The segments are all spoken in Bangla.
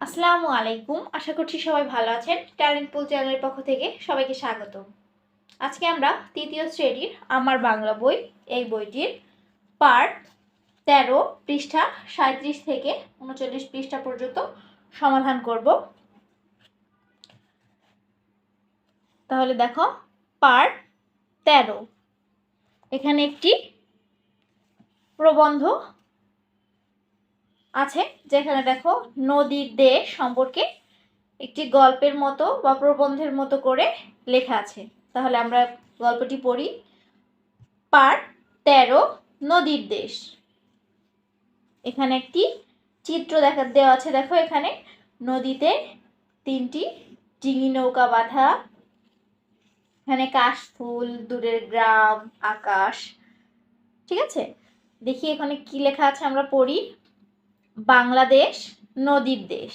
আসসালামু আলাইকুম। আশা করছি সবাই ভালো আছেন। ট্যালেন্ট পুল চ্যানেলের পক্ষ থেকে সবাইকে স্বাগত আজকে আমরা তৃতীয় শ্রেণির আমার বাংলা বই, এই বইটির পার্ট তেরো পৃষ্ঠা সাঁত্রিশ থেকে উনচল্লিশ পৃষ্ঠা পর্যন্ত সমাধান করব। তাহলে দেখো, পার্ট তেরো। এখানে একটি প্রবন্ধ আছে, যেখানে দেখো নদীর দেশ সম্পর্কে একটি গল্পের মতো বা প্রবন্ধের মতো করে লেখা আছে। তাহলে আমরা গল্পটি পড়ি। পার্ট তেরো, নদীর দেশ। এখানে একটি চিত্র দেখা, দেওয়া আছে। দেখো এখানে নদীতে তিনটি ডিঙি নৌকা বাঁধা। এখানে কাশফুল, দূরের গ্রাম, আকাশ। ঠিক আছে? দেখি এখানে কি লেখা আছে আমরা পড়ি। বাংলাদেশ নদীর দেশ।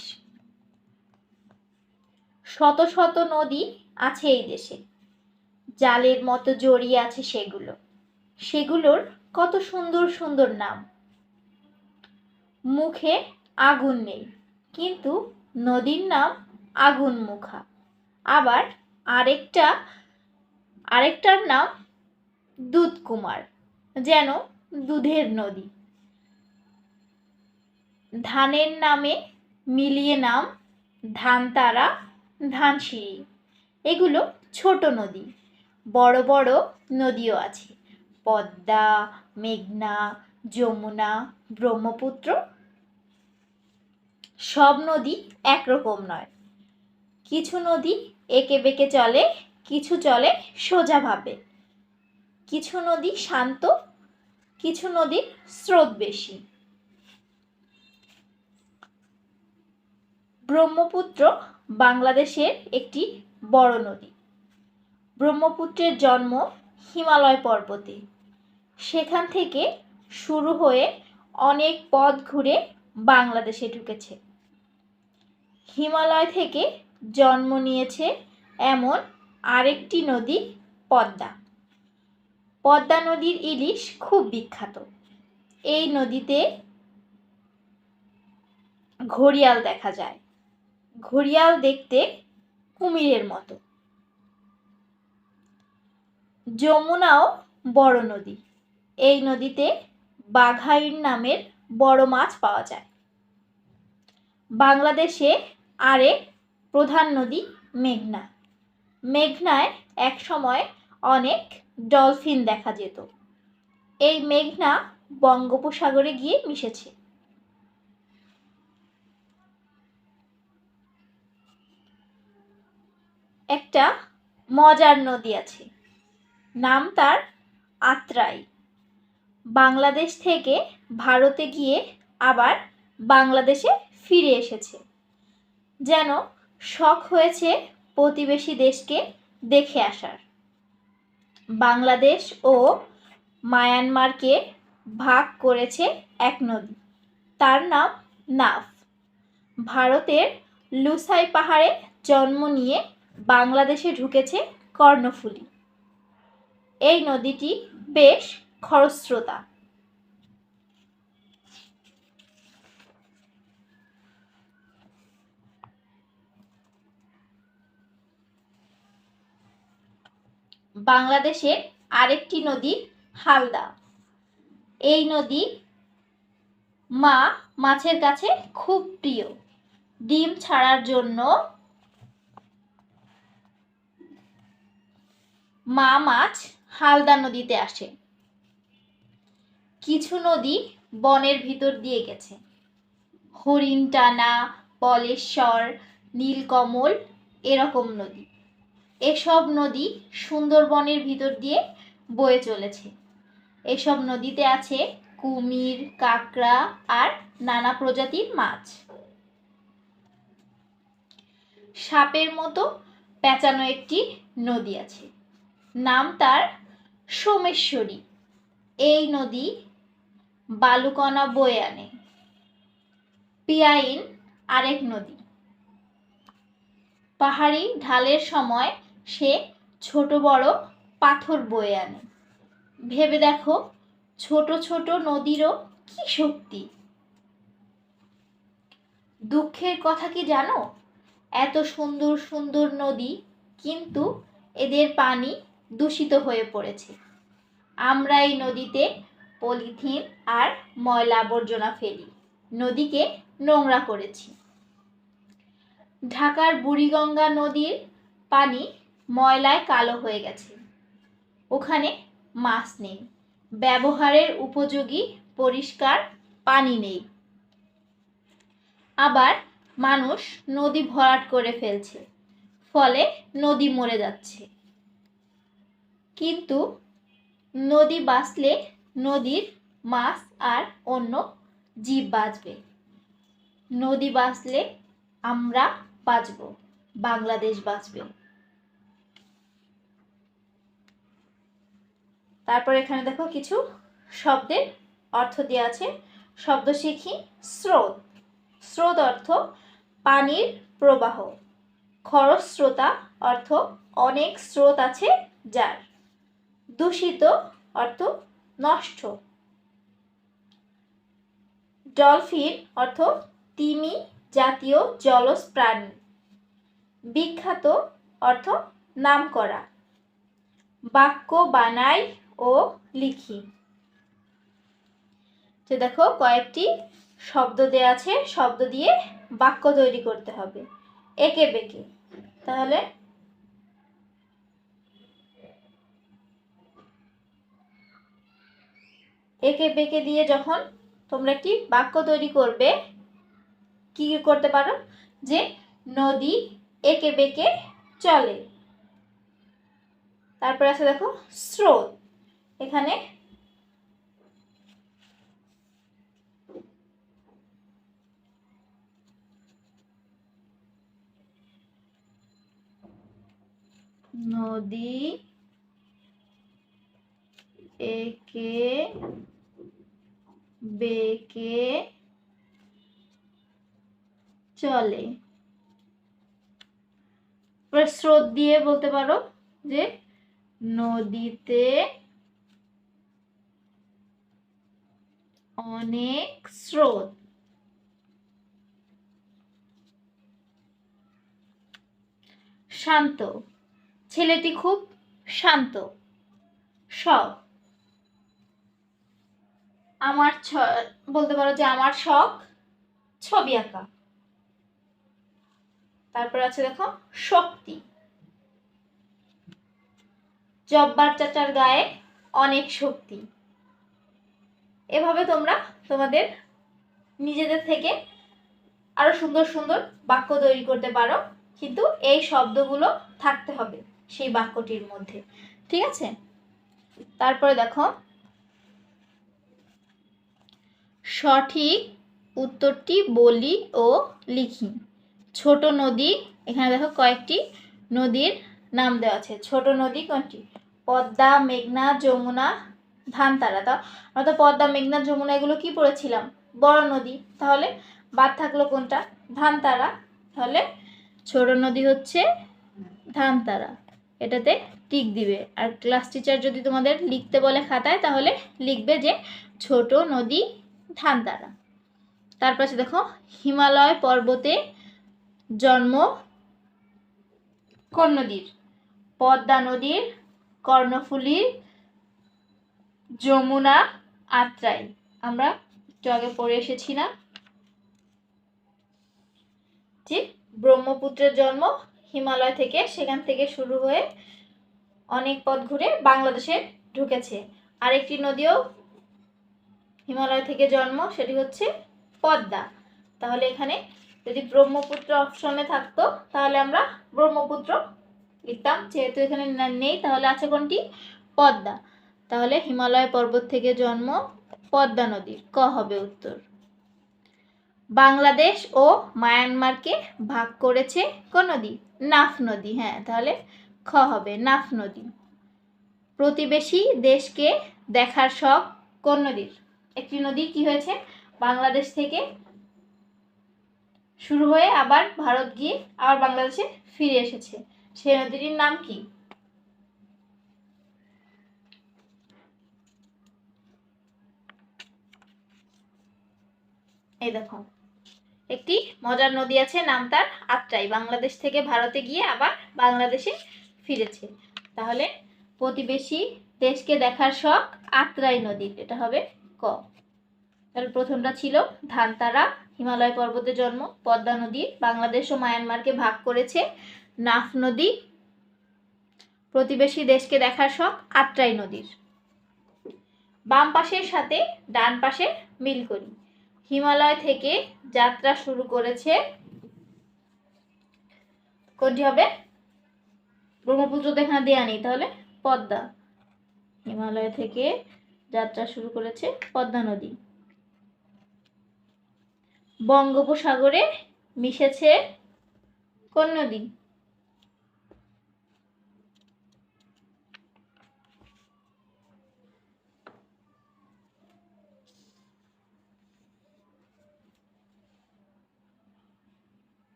শত শত নদী আছে এই দেশে। জালের মতো জড়িয়ে আছে সেগুলো। সেগুলোর কত সুন্দর সুন্দর নাম। মুখে আগুন নেই, কিন্তু নদীর নাম আগুন মুখা আবার আরেকটা, আরেকটার নাম দুধ কুমার যেন দুধের নদী। ধানের নামে মিলিয়ে নাম ধানতারা, ধানসিঁড়ি। এগুলো ছোট নদী, বড় বড় নদীও আছে। পদ্মা, মেঘনা, যমুনা, ব্রহ্মপুত্র, সব নদী একরকম নয়। কিছু নদী এঁকে বেঁকে চলে, কিছু চলে সোজাভাবে কিছু নদী শান্ত, কিছু নদীর স্রোত বেশি। ব্রহ্মপুত্র বাংলাদেশের একটি বড় নদী। ব্রহ্মপুত্রের জন্ম হিমালয় পর্বতে। সেখান থেকে শুরু হয়ে অনেক পথ ঘুরে বাংলাদেশে ঢুকেছে। হিমালয় থেকে জন্ম নিয়েছে এমন আরেকটি নদী পদ্মা। পদ্মা নদীর ইলিশ খুব বিখ্যাত। এই নদীতে ঘড়িয়াল দেখা যায়। ঘড়িয়াল দেখতে কুমিরের মতো। যমুনাও বড় নদী। এই নদীতে বাঘাইর নামের বড় মাছ পাওয়া যায়। বাংলাদেশে আরেক প্রধান নদী মেঘনা। মেঘনায় এক সময় অনেক ডলফিন দেখা যেত। এই মেঘনা বঙ্গোপসাগরে গিয়ে মিশেছে। একটা মজার নদী আছে। নাম তার আত্রাই। বাংলাদেশ থেকে ভারতে গিয়ে আবার বাংলাদেশে ফিরে এসেছে। যেন শখ হয়েছে প্রতিবেশী দেশকে দেখে আসার। বাংলাদেশ ও মায়ানমারকে ভাগ করেছে এক নদী। তার নাম নাফ। ভারতের লুসাই পাহাড়ে জন্ম নিয়ে বাংলাদেশে ঢুকেছে কর্ণফুলী। এই নদীটি বেশ খরস্রোতা। বাংলাদেশের আরেকটি নদী হালদা। এই নদী মা মাছের কাছে খুব প্রিয়। ডিম ছাড়ার জন্য মা মাছ হালদা নদীতে আসে। কিছু নদী বনের ভিতর দিয়ে গেছে। হরিণটানা বলেশ্বর, নীলকমল এরকম নদী। এসব নদী সুন্দরবনের ভিতর দিয়ে বয়ে চলেছে। এসব নদীতে আছে কুমির, কাঁকড়া আর নানা প্রজাতির মাছ। সাপের মতো পেঁচানো একটি নদী আছে। নাম তার সোমেশ্বরী। এই নদী বালুকণা বয়ে আনে। পিয়াইন আরেক নদী। পাহাড়ি ঢালের সময় সে ছোট বড় পাথর বয়ে আনে। ভেবে দেখো ছোট ছোট নদীরও কি শক্তি। দুঃখের কথা কি জানো? এত সুন্দর সুন্দর নদী কিন্তু এদের পানি দূষিত হয়ে পড়েছে। আমরা এই নদীতে পলিথিন আর ময়লা আবর্জনা ফেলি। নদীকে নোংরা করেছি। ঢাকার বুড়িগঙ্গা নদীর পানি ময়লায় কালো হয়ে গেছে। ওখানে মাছ নেই। ব্যবহারের উপযোগী পরিষ্কার পানি নেই। আবার মানুষ নদী ভরাট করে ফেলছে। ফলে নদী মরে যাচ্ছে। কিন্তু নদী বাঁচলে নদীর মাছ আর অন্য জীব বাঁচবে। নদী বাঁচলে আমরা বাঁচব, বাংলাদেশ বাঁচবে। তারপর এখানে দেখো কিছু শব্দের অর্থ দেওয়া আছে। শব্দ শিখি স্রোত। স্রোত অর্থ পানির প্রবাহ। খরস্রোতা অর্থ অনেক স্রোত আছে যার। দূষিত অর্থ নষ্ট। ডলফিন অর্থ তিমি জাতীয় জলজ প্রাণী। বিখ্যাত অর্থ নাম করা বাক্য বানাই ও লিখি। তো দেখো, কয়েকটি শব্দ দেওয়া আছে। শব্দ দিয়ে বাক্য তৈরি করতে হবে। একে বেঁকে। তাহলে একে বেঁকে দিয়ে যখন তোমরা একটি বাক্য তৈরি করবে, কি করতে পারো? যে নদী একে বেঁকে চলে। তারপরে আছে দেখো, স্রোত। এখানে নদী একে বেঁকে চলে। স্রোত দিয়ে বলতে পারো যে নদীতে অনেক স্রোত। শান্ত। ছেলেটি খুব শান্ত। সব আমার বলতে পারো যে আমার শখ, ছবি আঁকা। তারপর আছে দেখো, শক্তি। জব্বার চাচার গায়ে অনেক শক্তি। এভাবে তোমরা তোমাদের নিজেদের থেকে আরও সুন্দর সুন্দর বাক্য তৈরি করতে পারো, কিন্তু এই শব্দগুলো থাকতে হবে সেই বাক্যটির মধ্যে। ঠিক আছে? তারপরে দেখো সঠিক উত্তরটি বলি ও লিখি। ছোট নদী, এখানে দেখো কয়েকটি নদীর নাম দেওয়া আছে। ছোট নদী কোনটি? পদ্মা, মেঘনা, যমুনা, ধানতারা। তা আমরা তো পদ্মা, মেঘনা, যমুনা এগুলো কি পড়েছিলাম? বড় নদী। তাহলে বাদ থাকল কোনটা? ধানতারা। তাহলে ছোট নদী হচ্ছে ধানতারা। এটাতে টিক দিবে। আর ক্লাস টিচার যদি তোমাদের লিখতে বলে খাতায়, তাহলে লিখবে যে ছোট নদী ধানতারা তারপর আছে দেখো, হিমালয় পর্বতে জন্ম কোন নদীর পদ্মা নদীর, কর্ণফুলীর, যমুনা, আত্রাই। আমরা একটু আগে পড়ে এসেছি না যে ব্রহ্মপুত্রের জন্ম হিমালয় থেকে, সেখান থেকে শুরু হয়ে অনেক পথ ঘুরে বাংলাদেশে ঢুকেছে। আরেকটি নদীও হিমালয় থেকে জন্ম, সেটি হচ্ছে পদ্মা। তাহলে এখানে যদি ব্রহ্মপুত্র অপশনে থাকতো, তাহলে আমরা ব্রহ্মপুত্র লিখতাম। যেহেতু এখানে নেই, তাহলে আছে কোনটি? পদ্মা। তাহলে হিমালয় পর্বত থেকে জন্ম পদ্মা নদীর ক হবে উত্তর? বাংলাদেশ ও মায়ানমারকে ভাগ করেছে কোন নদী? নাফ নদী। হ্যাঁ তাহলে খ হবে নাফ নদী। প্রতিবেশী দেশকে দেখার শখ কোন নদীর? একটি নদী কি হয়েছে? বাংলাদেশ থেকে শুরু হয়ে আবার ভারত গিয়ে আবার বাংলাদেশে ফিরে এসেছে। সেই নদীটির নাম কি? এই দেখো, একটি মজার নদী আছে, নাম তার আত্রাই। বাংলাদেশ থেকে ভারতে গিয়ে আবার বাংলাদেশে ফিরেছে। তাহলে প্রতিবেশী দেশকে দেখার শখ আত্রাই নদীর। এটা হবে তাহলে প্রথমটা ছিল ধানতারা, হিমালয় পর্বতে জন্ম, পদ্মা নদী, বাংলাদেশ ও মায়ানমারকে ভাগ করেছে নাফ নদী, প্রতিবেশী দেশকে দেখার শখ আত্রাই নদীর। বাম পাশের সাথে ডান পাশে মিল করি হিমালয় থেকে যাত্রা শুরু করেছে কোনটি হবে? ব্রহ্মপুত্র এখানে দেওয়া নেই, তাহলে পদ্মা। হিমালয় থেকে যাত্রা শুরু করেছে পদ্মা নদী। বঙ্গোপসাগরে মিশেছে কোন নদী?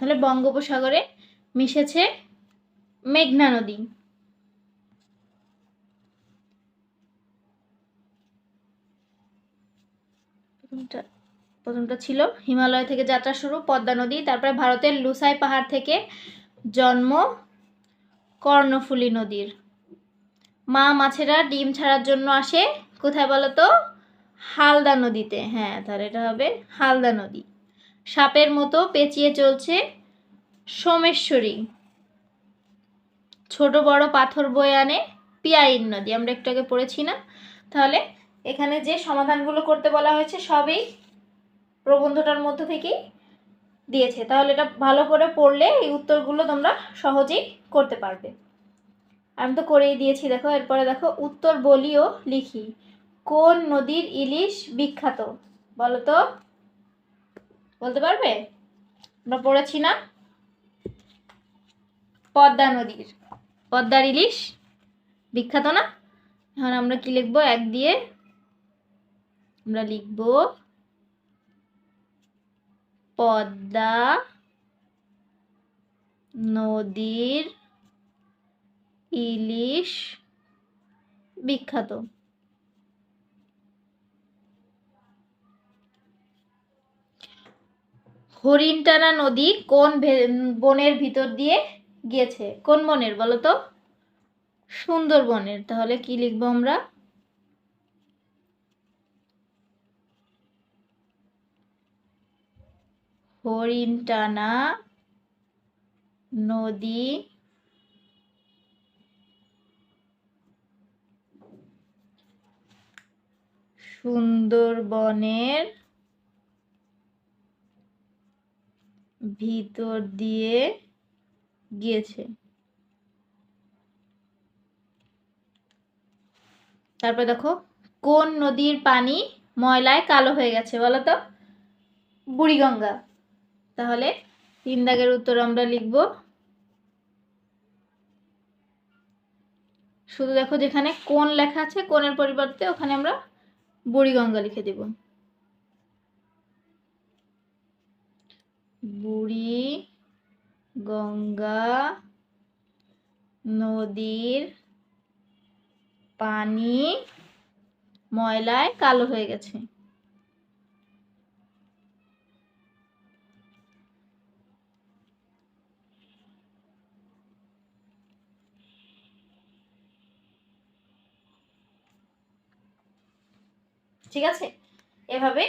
তাহলে বঙ্গোপসাগরে মিশেছে মেঘনা নদী। প্রথমটা ছিল হিমালয় থেকে যাত্রা শুরু, পদ্মা নদী, তারপরে ভারতের লুসাই পাহাড় থেকে জন্ম কর্ণফুলী নদীর। মা মাছেরা ডিম ছাড়ার জন্য আসে, কোথায় বলো তো হালদা নদীতে। হ্যাঁ তাহলে এটা হবে হালদা নদী। সাপের মতো পেঁচিয়ে চলছে সোমেশ্বরী। ছোট বড় পাথর বয়ে আনে পিয়াইন নদী আমরা একটু আগে পড়েছি না? তাহলে এখানে যে সমাধানগুলো করতে বলা হয়েছে সবই প্রবন্ধটার মধ্য থেকেই দিয়েছে। তাহলে এটা ভালো করে পড়লে এই উত্তরগুলো তোমরা সহজেই করতে পারবে। আমি তো করেই দিয়েছি, দেখো, এরপরে দেখো, উত্তর বলিও লিখি। কোন নদীর ইলিশ বিখ্যাত? বলো তো। বলতে পারবে? আমরা পড়েছি না? পদ্মা নদীর। পদ্মার ইলিশ, বিখ্যাত না? এখন আমরা কি লিখব? এক দিয়ে আমরা লিখব পদ্মা নদীর ইলিশ, বিখ্যাত। হরিণটানা নদী কোন বনের ভিতর দিয়ে গিয়েছে। কোন বনের বলো তো? সুন্দরবনের। তাহলে কি লিখব আমরা? হরিণটানা নদী সুন্দরবনের ভিতর দিয়ে গিয়েছে। তারপর দেখো, কোন নদীর পানি ময়লায় কালো হয়ে গেছে বলো তো? বুড়িগঙ্গা। তাহলে তিন দাগের উত্তর আমরা লিখব। শুধু দেখো যেখানে কোন লেখা আছে, কোনের পরিবর্তে ওখানে আমরা বুড়িগঙ্গা লিখে দেব। বুড়ি গঙ্গা নদীর পানি ময়লায় কালো হয়ে গেছে। ঠিক আছে? এভাবে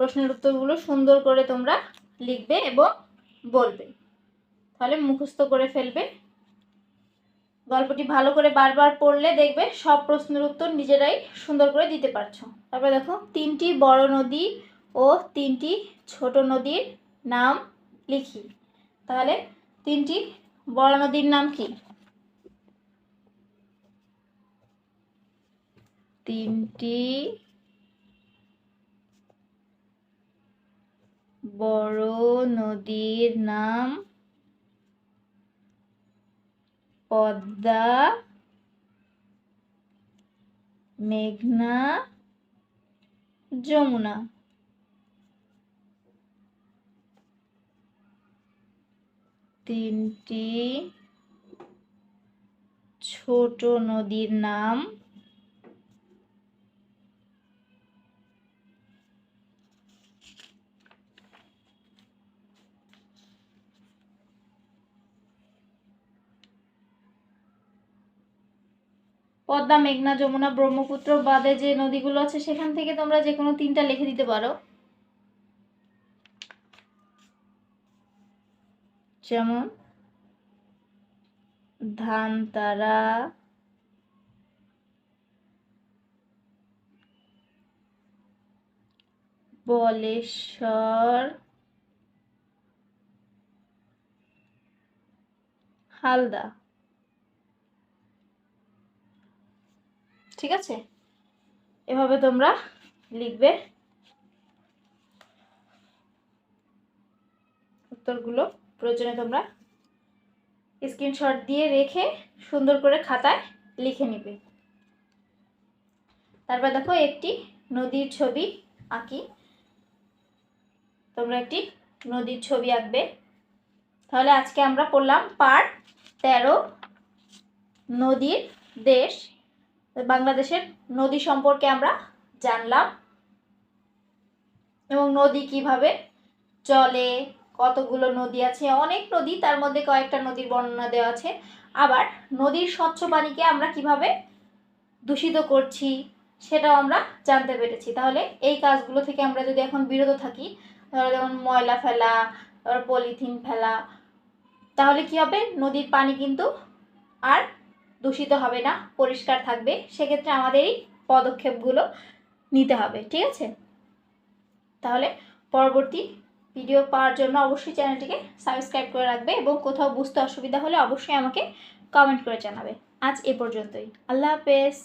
প্রশ্নের উত্তরগুলো সুন্দর করে তোমরা লিখবে এবং বলবে। তাহলে মুখস্থ করে ফেলবে। গল্পটি ভালো করে বারবার পড়লে দেখবে সব প্রশ্নের উত্তর নিজেরাই সুন্দর করে দিতে পারছ। তারপরে দেখো, তিনটি বড় নদী ও তিনটি ছোট নদীর নাম লিখি। তাহলে তিনটি বড় নদীর নাম কি? তিনটি বড় নদীর নাম পদ্মা মেঘনা যমুনা। তিনটি ছোট নদীর নাম পদ্মা, মেঘনা, যমুনা, ব্রহ্মপুত্র বাদে যে নদীগুলো আছে, সেখান থেকে তোমরা যে কোনো তিনটা লিখে দিতে পারো। যেমন ধানতারা বলেশ্বর, হালদা। ঠিক আছে? এভাবে তোমরা লিখবে। উত্তরগুলো প্রয়োজনে তোমরা স্ক্রিনশট দিয়ে রেখে সুন্দর করে খাতায় লিখে নিবে। তারপর দেখো একটি নদীর ছবি আঁকি। তোমরা একটি নদীর ছবি আঁকবে। তাহলে আজকে আমরা পড়লাম পার্ট তেরো নদীর দেশ বাংলাদেশের নদী সম্পর্কে আমরা জানলাম এবং নদী কীভাবে চলে, কতগুলো নদী আছে, অনেক নদী, তার মধ্যে কয়েকটা নদীর বর্ণনা দেওয়া আছে। আবার নদীর স্বচ্ছ পানিকে আমরা কীভাবে দূষিত করছি সেটাও আমরা জানতে পেরেছি। তাহলে এই কাজগুলো থেকে আমরা যদি এখন বিরত থাকি ধরো যেমন ময়লা ফেলা পলিথিন ফেলা, তাহলে কি হবে? নদীর পানি কিন্তু আর দূষিত হবে না, পরিষ্কার থাকবে। সেক্ষেত্রে আমাদের এই পদক্ষেপগুলো নিতে হবে, ঠিক আছে? তাহলে পরবর্তী ভিডিও পাওয়ার জন্য অবশ্যই চ্যানেলটিকে সাবস্ক্রাইব করে রাখবে এবং কোথাও বুঝতে অসুবিধা হলে অবশ্যই আমাকে কমেন্ট করে জানাবে। আজ এ পর্যন্তই। আল্লাহ হাফেজ।